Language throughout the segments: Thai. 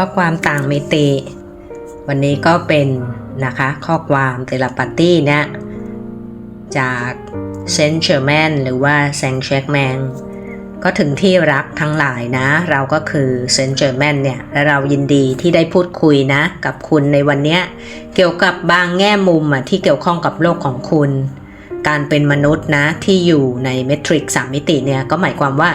ข้อความต่างมิติ วันนี้ก็เป็นนะคะข้อความเทเลปาตี้เนี่ยจากเซนเชอร์แมนหรือว่าแซงเชกแมนก็ถึงที่รักทั้งหลายนะ เราก็คือเซนเจอร์แมนเนี่ยและเรายินดีที่ได้พูดคุยนะ กับคุณในวันนี้เกี่ยวกับบางแง่มุมอะที่เกี่ยวข้องกับโลกของคุณ การเป็นมนุษย์นะที่อยู่ในเมทริกสามมิติเนี่ยก็หมายความว่า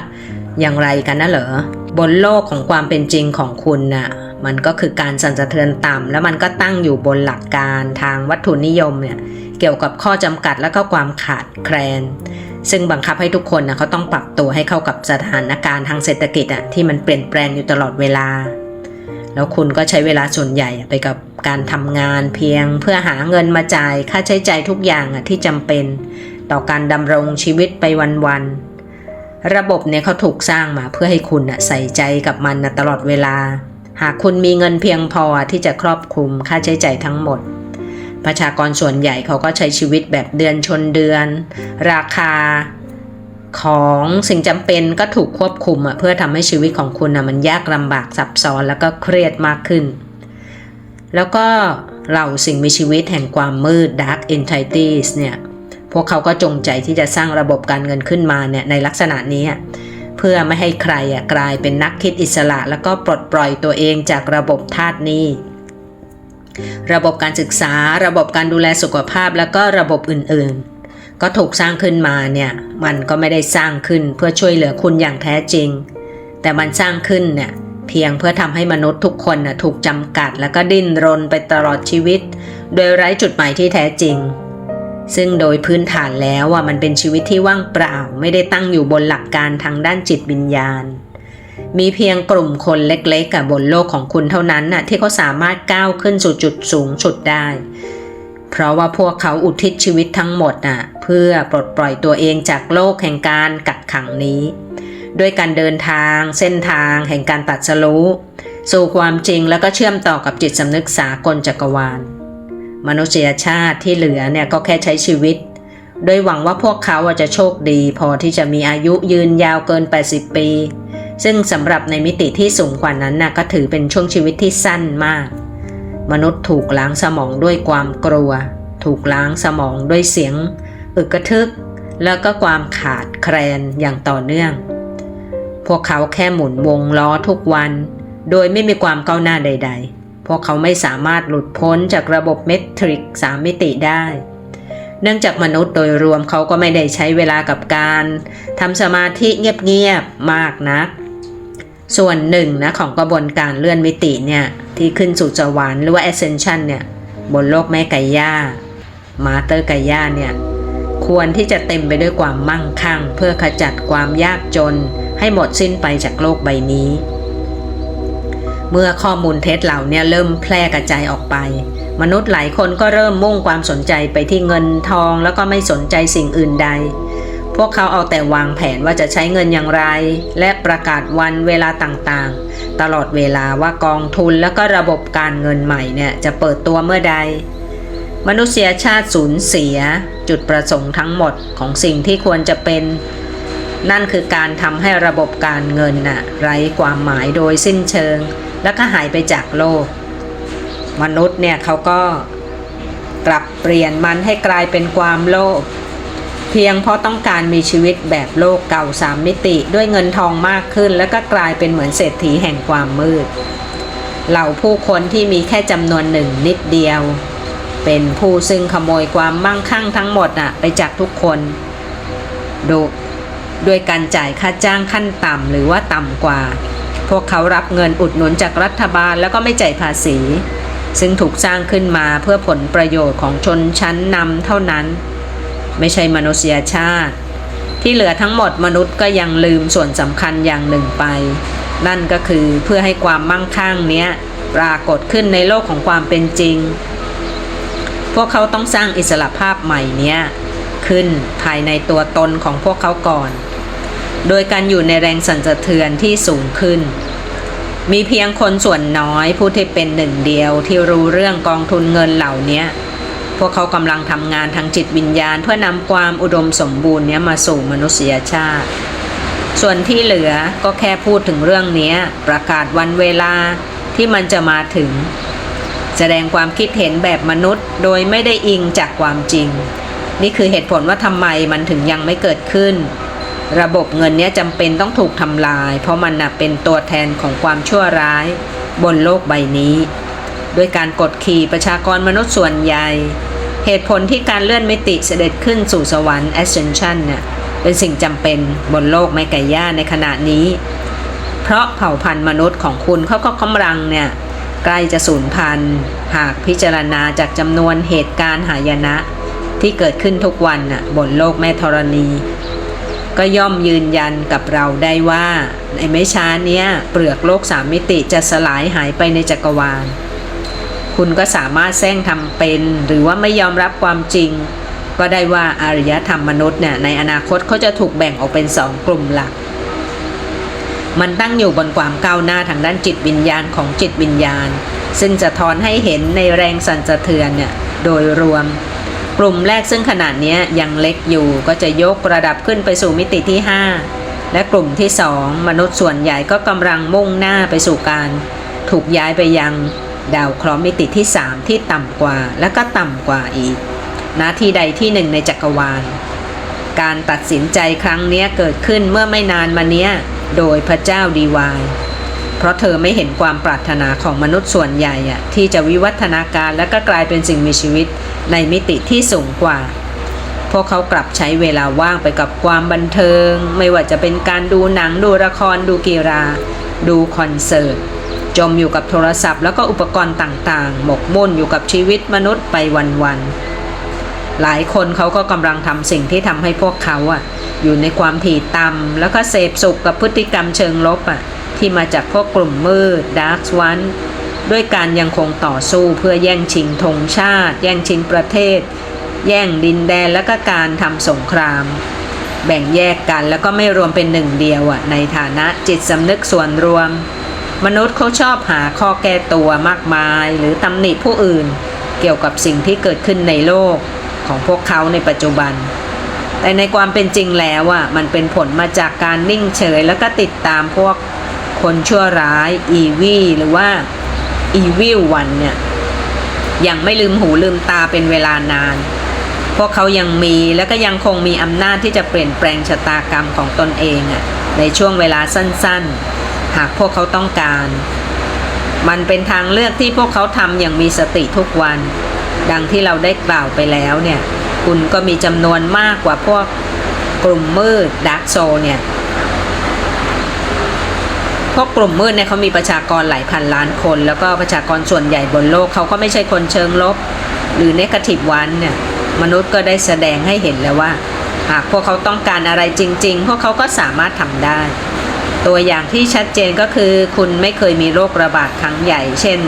อย่างไรกันนะเหรอบนโลกของความเป็นจริงของคุณน่ะ มันก็คือการสั่นสะเทือนต่ำแล้วมันก็ตั้งอยู่บนหลักการทางวัตถุนิยมเนี่ยเกี่ยวกับข้อจำกัดและก็ความขาดแคลน ซึ่งบังคับให้ทุกคนนะเขาต้องปรับตัวให้เข้ากับสถานการณ์ทางเศรษฐกิจอะที่มันเปลี่ยนแปลงอยู่ตลอดเวลา แล้วคุณก็ใช้เวลาส่วนใหญ่อะไปกับการทำงานเพียงเพื่อหาเงินมาจ่ายค่าใช้จ่ายทุกอย่างอะที่จำเป็น ต่อการดำรงชีวิตไปวันๆระบบเนี่ยเขาถูกสร้างมาเพื่อให้คุณอะใส่ใจกับมันนะตลอดเวลา หากคุณมีเงินเพียงพอที่จะครอบคลุมค่าใช้จ่ายทั้งหมด ประชากรส่วนใหญ่เขาก็ใช้ชีวิตแบบเดือนชนเดือน ราคาของสิ่งจำเป็นก็ถูกควบคุมเพื่อทำให้ชีวิตของคุณอะมันยากลำบากซับซ้อนแล้วก็เครียดมากขึ้น แล้วก็เหล่าสิ่งมีชีวิตแห่งความมืด Dark Entities เนี่ย พวกเขาก็จงใจที่จะสร้างระบบการเงินขึ้นมาเนี่ยในลักษณะนี้ เพื่อไม่ให้ใครกลายเป็นนักคิดอิสระ แล้วก็ปลดปล่อยตัวเองจากระบบทาสนี้ ระบบการศึกษา ระบบการดูแลสุขภาพแล้วก็ระบบอื่นๆ ก็ถูกสร้างขึ้นมาเนี่ยมันก็ไม่ได้สร้างขึ้นเพื่อช่วยเหลือคุณอย่างแท้จริง แต่มันสร้างขึ้นเนี่ยเพียงเพื่อทำให้มนุษย์ทุกคนน่ะถูกจำกัด แล้วก็ดิ้นรนไปตลอดชีวิต โดยไร้จุดหมายที่แท้จริง ซึ่งโดยพื้นฐานแล้วว่ามันเป็นชีวิตที่ว่างเปล่าไม่ได้ตั้งอยู่บนหลักการทางด้านจิตวิญญาณ มีเพียงกลุ่มคนเล็กๆกับบนโลกของคุณเท่านั้นน่ะที่เขาสามารถก้าวขึ้นสู่จุดสูงสุดได้ เพราะว่าพวกเขาอุทิศชีวิตทั้งหมดน่ะเพื่อปลดปล่อยตัวเองจากโลกแห่งการกักขังนี้ ด้วยการเดินทางเส้นทางแห่งการตัดสรู้สู่ความจริงแล้วก็เชื่อมต่อกับจิตสำนึกสากลจักรวาล มนุษยชาติที่เหลือเนี่ยก็แค่ใช้ชีวิต โดยหวังว่าพวกเขาจะโชคดี พอที่จะมีอายุยืนยาวเกิน 80 ปี ซึ่งสำหรับในมิติที่สูงกว่านั้นน่ะก็ถือเป็นช่วงชีวิตที่สั้นมาก มนุษย์ถูกล้างสมองด้วยความกลัว ถูกล้างสมองด้วยเสียง อึกกระทึก แล้วก็ความขาดแคลนอย่างต่อเนื่อง พวกเขาแค่หมุนวงล้อทุกวัน โดยไม่มีความก้าวหน้าใด ๆ พวกเขาไม่สามารถหลุดพ้นจากระบบเมทริกสามมิติได้ เนื่องจากมนุษย์โดยรวมเขาก็ไม่ได้ใช้เวลากับการทำสมาธิเงียบๆมากนัก ส่วนหนึ่งนะของกระบวนการเลื่อนมิติเนี่ยที่ขึ้นสู่สวรรค์หรือว่า ascension เนี่ยบนโลกแม่ไก่ย่า มาเตอร์ไก่ย่าเนี่ยควรที่จะเต็มไปด้วยความมั่งคั่ง เพื่อขจัดความยากจนให้หมดสิ้นไปจากโลกใบนี้ เมื่อข้อมูลเท็จเหล่านี้เริ่มแพร่กระจายออกไป มนุษย์หลายคนก็เริ่มมุ่งความสนใจไปที่เงินทองแล้วก็ไม่สนใจสิ่งอื่นใด พวกเขาเอาแต่วางแผนว่าจะใช้เงินอย่างไร และประกาศวันเวลาต่างๆ ตลอดเวลาว่ากองทุนแล้วก็ระบบการเงินใหม่เนี่ยจะเปิดตัวเมื่อใด มนุษยชาติสูญเสีย จุดประสงค์ทั้งหมดของสิ่งที่ควรจะเป็นนั่นคือการทำให้ระบบการเงินน่ะไร้ความหมายโดยสิ้นเชิง แล้วก็หายไปจากโลก มนุษย์เนี่ยเขาก็กลับเปลี่ยนมันให้กลายเป็นความโลภเพียงเพราะต้องการมีชีวิตแบบโลกเก่าสามมิติ ด้วยเงินทองมากขึ้น แล้วก็กลายเป็นเหมือนเศรษฐีแห่งความมืด เหล่าผู้คนที่มีแค่จำนวนหนึ่งนิดเดียว เป็นผู้ซึ่งขโมยความมั่งคั่งทั้งหมดอะไปจากทุกคนดูด้วยการจ่ายค่าจ้างขั้นต่ำหรือว่าต่ำกว่า พวกเขารับเงินอุดหนุนจากรัฐบาลแล้วก็ไม่จ่ายภาษี ซึ่งถูกสร้างขึ้นมาเพื่อผลประโยชน์ของชนชั้นนำเท่านั้น ไม่ใช่มนุษยชาติ ที่เหลือทั้งหมดมนุษย์ก็ยังลืมส่วนสำคัญอย่างหนึ่งไป นั่นก็คือเพื่อให้ความมั่งคั่งเนี้ยปรากฏขึ้นในโลกของความเป็นจริง พวกเขาต้องสร้างอิสระภาพใหม่เนี้ยขึ้นภายในตัวตนของพวกเขาก่อน โดยการอยู่ในแรงสั่นสะเทือนที่สูงขึ้น มีเพียงคนส่วนน้อยผู้ที่เป็นหนึ่งเดียวที่รู้เรื่องกองทุนเงินเหล่านี้พวกเขากำลังทำงานทางจิตวิญญาณ เพื่อนำความอุดมสมบูรณ์นี้มาสู่มนุษยชาติ ส่วนที่เหลือก็แค่พูดถึงเรื่องนี้ประกาศวันเวลาที่มันจะมาถึง แสดงความคิดเห็นแบบมนุษย์โดยไม่ได้อิงจากความจริง นี่คือเหตุผลว่าทำไมมันถึงยังไม่เกิดขึ้น ระบบเงินเนี้ยจำเป็นต้องถูกทำลาย เพราะมันน่ะเป็นตัวแทนของความชั่วร้ายบนโลกใบนี้ด้วยการกดขี่ประชากรมนุษย์ส่วนใหญ่ เหตุผลที่การเลื่อนมิติเสด็จขึ้นสู่สวรรค์ ascension เนี่ยเป็นสิ่งจำเป็นบนโลกไม่ไก่ย่าในขณะนี้ เพราะเผ่าพันธุ์มนุษย์ของคุณเขาก็กำลังเนี่ยใกล้จะสูญพันธุ์หากพิจารณาจากจำนวนเหตุการณ์หายนะ ที่เกิดขึ้นทุกวันน่ะบนโลกแม่ธรณี ก็ย่อมยืนยันกับเราได้ว่า ในไม่ช้าเนี้ยเปลือกโลกสามมิติจะสลายหายไปในจักรวาล คุณก็สามารถแซงทำเป็น หรือว่าไม่ยอมรับความจริง ก็ได้ว่าอารยธรรมมนุษย์เนี่ยในอนาคตเขาจะถูกแบ่งออกเป็นสองกลุ่มหลัก มันตั้งอยู่บนความก้าวหน้าทางด้านจิตวิญญาณของจิตวิญญาณ ซึ่งจะทอนให้เห็นในแรงสั่นสะเทือนเนี่ยโดยรวม กลุ่มแรกซึ่งขนาดนี้ยังเล็กอยู่ก็จะยกระดับขึ้นไปสู่มิติที่ 5 และกลุ่มที่ 2 มนุษย์ส่วนใหญ่ก็กำลังมุ่งหน้าไปสู่การ ถูกย้ายไปยังดาวเคราะห์มิติที่ 3 ที่ต่ำกว่าและก็ต่ำกว่าอีกณที่ใดที่หนึ่งในจักรวาล การตัดสินใจครั้งนี้เกิดขึ้นเมื่อไม่นานมานี้โดยพระเจ้าดีวาย เพราะเธอไม่เห็นความปรารถนาของมนุษย์ส่วนใหญ่ที่จะวิวัฒนาการและก็กลายเป็นสิ่งมีชีวิตในมิติที่สูงกว่า พวกเขากลับใช้เวลาว่างไปกับความบันเทิง ไม่ว่าจะเป็นการดูหนังดูละครดูกีฬาดูคอนเสิร์ตจมอยู่กับโทรศัพท์แล้วก็อุปกรณ์ต่างๆ หมกมุ่นอยู่กับชีวิตมนุษย์ไปวันๆ หลายคนเขาก็กำลังทำสิ่งที่ทำให้พวกเขาอะอยู่ในความถี่ต่ำแล้วก็เสพสุขกับพฤติกรรมเชิงลบอะ ที่มาจากพวกกลุ่มมืดดาร์กวันด้วยการยังคงต่อสู้เพื่อแย่งชิงธงชาติ แย่งชิงประเทศ แย่งดินแดนและก็การทำสงคราม แบ่งแยกกันแล้วก็ไม่รวมเป็นหนึ่งเดียวอะในฐานะจิตสำนึกส่วนรวม มนุษย์เขาชอบหาข้อแก้ตัวมากมาย หรือตำหนิผู้อื่น เกี่ยวกับสิ่งที่เกิดขึ้นในโลกของพวกเขาในปัจจุบัน แต่ในความเป็นจริงแล้วอะมันเป็นผลมาจากการนิ่งเฉยแล้วก็ติดตามพวก คนชั่วร้ายอีวีหรือว่าอีวิลวันเนี่ยยังไม่ลืมหูลืมตาเป็นเวลานาน พวกเขายังมีและก็ยังคงมีอำนาจที่จะเปลี่ยนแปลงชะตากรรมของตนเองอะในช่วงเวลาสั้นๆ หากพวกเขาต้องการ มันเป็นทางเลือกที่พวกเขาทำอย่างมีสติทุกวัน ดังที่เราได้กล่าวไปแล้วเนี่ย คุณก็มีจำนวนมากกว่าพวกกลุ่มมืดดักโซเนี่ย พวกกลุ่มมืดเนี่ยเขามีประชากรหลายพันล้านคน แล้วก็ประชากรส่วนใหญ่บนโลกเขาก็ไม่ใช่คนเชิงลบ หรือเนกาทีฟวันเนี่ยมนุษย์ก็ได้แสดงให้เห็นแล้วว่า หากพวกเขาต้องการอะไรจริง ๆ พวกเขาก็สามารถทำได้ ตัวอย่างที่ชัดเจนก็คือคุณไม่เคยมีโรคระบาดครั้งใหญ่ เช่น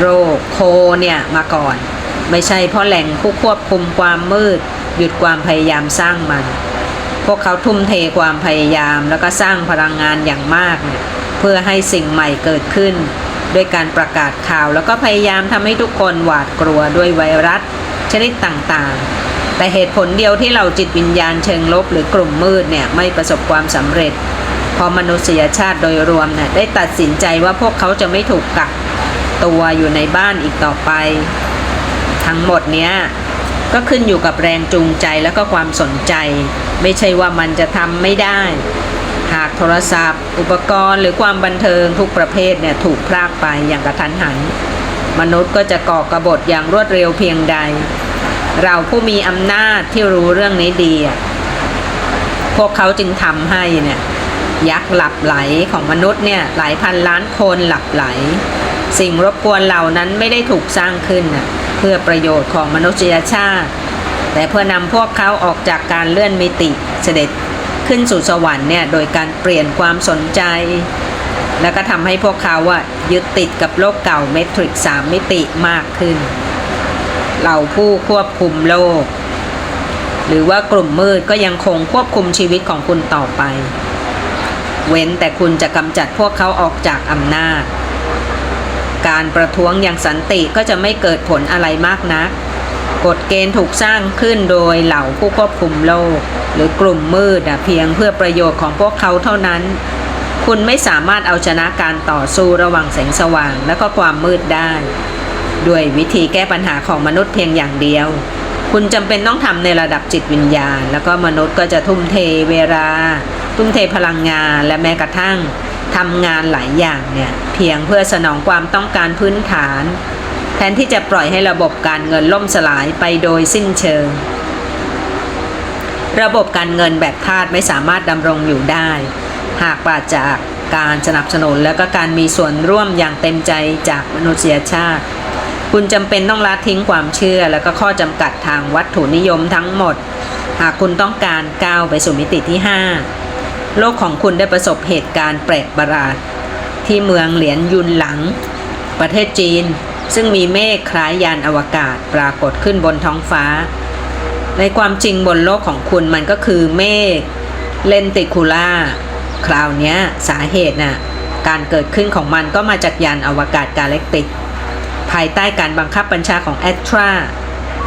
โรคโคเนี่ยมาก่อน ไม่ใช่เพราะแหล่งผู้ควบคุมความมืด หยุดความพยายามสร้างมัน พวกเขาทุ่มเทความพยายามแล้วก็สร้างพลังงานอย่างมากเนี่ย เพื่อให้สิ่งใหม่เกิดขึ้น ด้วยการประกาศข่าวแล้วก็พยายามทำให้ทุกคนหวาดกลัวด้วยไวรัส ชนิดต่างๆ แต่เหตุผลเดียวที่เราจิตวิญญาณเชิงลบหรือกลุ่มมืดเนี่ยไม่ประสบความสำเร็จพราะมนุษยชาติโดยรวมเนี่ยได้ตัดสินใจว่าพวกเขาจะไม่ถูกกักตัวอยู่ในบ้านอีกต่อไป ทั้งหมดเนี้ยก็ขึ้นอยู่กับแรงจูงใจแล้วก็ความสนใจ ไม่ใช่ว่ามันจะทำไม่ได้ หากโทรศัพท์ อุปกรณ์หรือความบันเทิงทุกประเภทเนี่ยถูกพรากไปอย่างกระทันหัน มนุษย์ก็จะก่อกระบฏอย่างรวดเร็วเพียงใด เราผู้มีอำนาจที่รู้เรื่องนี้ดี พวกเขาจึงทำให้เนี่ยยักษ์หลับไหลของมนุษย์เนี่ยหลายพันล้านคนหลับไหล สิ่งรบกวนเหล่านั้นไม่ได้ถูกสร้างขึ้นนะเพื่อประโยชน์ของมนุษยชาติ แต่เพื่อนำพวกเขาออกจากการเลื่อนมิติเสด็จ ขึ้นสู่สวรรค์เนี่ยโดยการเปลี่ยนความสนใจ แล้วก็ทำให้พวกเขาอะยึดติดกับโลกเก่าเมทริกสามมิติมากขึ้น เหล่าผู้ควบคุมโลก หรือว่ากลุ่มมืดก็ยังคงควบคุมชีวิตของคุณต่อไป เว้นแต่คุณจะกำจัดพวกเขาออกจากอำนาจ การประท้วงอย่างสันติก็จะไม่เกิดผลอะไรมากนัก กฎเกณฑ์ถูกสร้างขึ้นโดยเหล่าผู้ควบคุมโลก หรือกลุ่มมืดเพียงเพื่อประโยชน์ของพวกเขาเท่านั้น คุณไม่สามารถเอาชนะการต่อสู้ระหว่างแสงสว่างและก็ความมืดได้ ด้วยวิธีแก้ปัญหาของมนุษย์เพียงอย่างเดียว คุณจำเป็นต้องทำในระดับจิตวิญญาณ แล้วก็มนุษย์ก็จะทุ่มเทเวลา ทุ่มเทพลังงานและแม้กระทั่งทำงานหลายอย่างเนี่ยเพียงเพื่อสนองความต้องการพื้นฐาน ทนที่จะปล่อยให้ระบบการเงินล่มสลายไปโดยสิ้นเชิง ระบบการเงินแบบทาสไม่สามารถดำรงอยู่ได้ หากปราศจากการสนับสนุนและก็การมีส่วนร่วมอย่างเต็มใจจากมนุษยชาติ คุณจำเป็นต้องละทิ้งความเชื่อและก็ข้อจำกัดทางวัตถุนิยมทั้งหมด หากคุณต้องการก้าวไปสู่มิติที่ 5 โลกของคุณได้ประสบเหตุการณ์แปลกประหลาด ที่เมืองเหลียนยุนหลัง ประเทศจีน ซึ่งมีเมฆคล้ายยานอวกาศปรากฏขึ้นบนท้องฟ้า ในความจริงบนโลกของคุณมันก็คือเมฆเลนติคูล่าคราวนี้สาเหตุน่ะการเกิดขึ้นของมันก็มาจากยานอวกาศกาแล็กติก ภายใต้การบังคับบัญชาของแอตทรา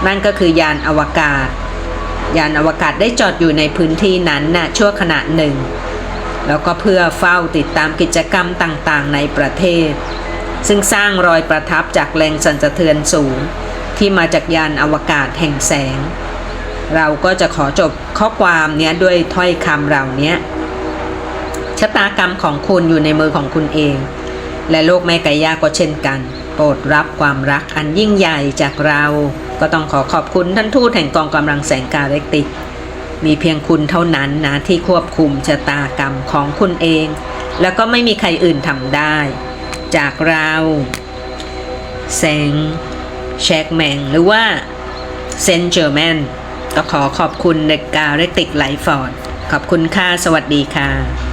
นั่นก็คือยานอวกาศ ยานอวกาศได้จอดอยู่ในพื้นที่นั้นน่ะชั่วขณะหนึ่ง แล้วก็เพื่อเฝ้าติดตามกิจกรรมต่างๆ ในประเทศ ซึ่งสร้างรอยประทับจากแรงสั่นสะเทือนสูง ที่มาจากยานอวกาศแห่งแสง เราก็จะขอจบข้อความเนี้ยด้วยถ้อยคำเหล่านี้ชะตากรรมของคุณอยู่ในมือของคุณเอง และโลกแม่ไก่ยาก็เช่นกัน โปรดรับความรักอันยิ่งใหญ่จากเรา ก็ต้องขอขอบคุณท่านทูตแห่งกองกำลังแสงกาเล็กติกมีเพียงคุณเท่านั้นนะที่ควบคุมชะตากรรมของคุณเอง แล้วก็ไม่มีใครอื่นทำได้ จากเรา แซงแชกแมงหรือว่าเซนเจอร์แมนก็ขอขอบคุณเด็กกาเรติกไลฟอร์ด ขอบคุณค่ะ สวัสดีค่ะ